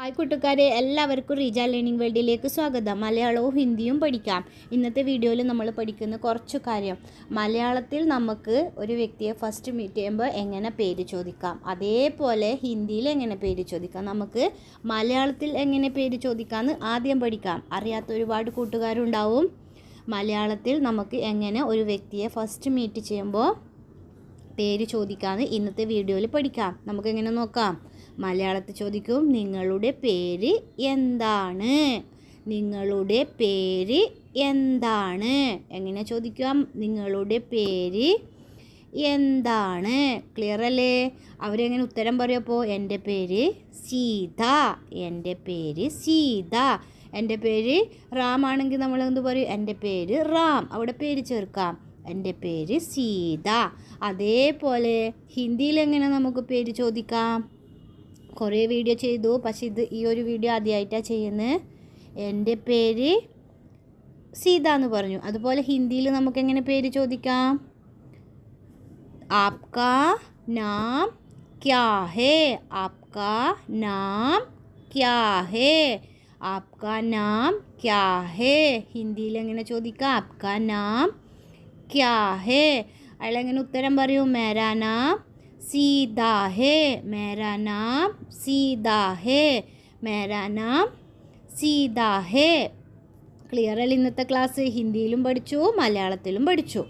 Hi കൂട്ടുകാരെ എല്ലാവർക്കും Reeja learning വേൾഡിലേക്ക് സ്വാഗതം. മലയാളവും ഹിന്ദിയും പഠിക്കാം. ഇന്നത്തെ വീഡിയോയിൽ നമ്മൾ പഠിക്കുന്ന കുറച്ച് കാര്യം. മലയാളത്തിൽ നമുക്ക് ഒരു വ്യക്തിയെ ഫസ്റ്റ് മീറ്റ് ചെയ്യുമ്പോൾ എങ്ങനെ പേര് ചോദിക്കാം? അതേപോലെ ഹിന്ദിയിൽ എങ്ങനെ പേര് ചോദിക്കാം? നമുക്ക് മലയാളത്തിൽ എങ്ങനെ പേര് ചോദിക്കാമെന്ന് ആദ്യം പഠിക്കാം. അറിയാത്ത ഒരുപാട് കൂട്ടുകാരുണ്ടാവും. മലയാളത്തിൽ നമുക്ക് എങ്ങനെ ഒരു വ്യക്തിയെ ഫസ്റ്റ് മീറ്റ് ചെയ്യുമ്പോൾ പേര് ചോദിക്കാമെന്ന് ഇന്നത്തെ വീഡിയോയിൽ പഠിക്കാം. നമുക്കെങ്ങനെ നോക്കാം? മലയാളത്തിൽ ചോദിക്കും നിങ്ങളുടെ പേര് എന്താണ്? നിങ്ങളുടെ പേര് എന്താണ്? എങ്ങനെ ചോദിക്കാം നിങ്ങളുടെ പേര് എന്താണ്? ക്ലിയർ അല്ലേ? അവരെങ്ങനെ ഉത്തരം പറയപ്പോൾ എന്റെ പേര് സീത എന്റെ പേര് സീത എന്റെ പേര് റാം ആണെങ്കിൽ നമ്മൾ എന്ത് പറയും? എന്റെ പേര് റാം. അവിടെ പേര് ചേർക്കാം. എന്റെ പേര് സീത. അതേപോലെ ഹിന്ദിയിൽ എങ്ങനെ നമുക്ക് പേര് ചോദിക്കാം? കുറേ വീഡിയോ ചെയ്തു. പക്ഷെ ഇത് ഈ ഒരു വീഡിയോ ആദ്യമായിട്ടാണ് ചെയ്യുന്നത് എന്റെ പേര് സീത എന്ന് പറഞ്ഞു. അതുപോലെ ഹിന്ദിയിൽ നമുക്ക് എങ്ങനെ പേര് ചോദിക്കാം? ആപ്ക നാം ക്യാ ഹേ. ആപ്ക നാം ക്യാ ഹേ. ആപ്ക നാം ക്യാ ഹേ. ഹിന്ദിയിൽ എങ്ങനെ ചോദിക്കാം? ആപ്ക നാം ക്യാ ഹേ. അയാളെങ്ങനെ ഉത്തരം പറയൂ? മേരാ നാം സീതാ है मेरा नाम सीधा है मेरा നാം സീതാ ഹേ ക്ലിയർ അല്ല? ഇന്നത്തെ ക്ലാസ് ഹിന്ദിയിലും പഠിച്ചു മലയാളത്തിലും പഠിച്ചു.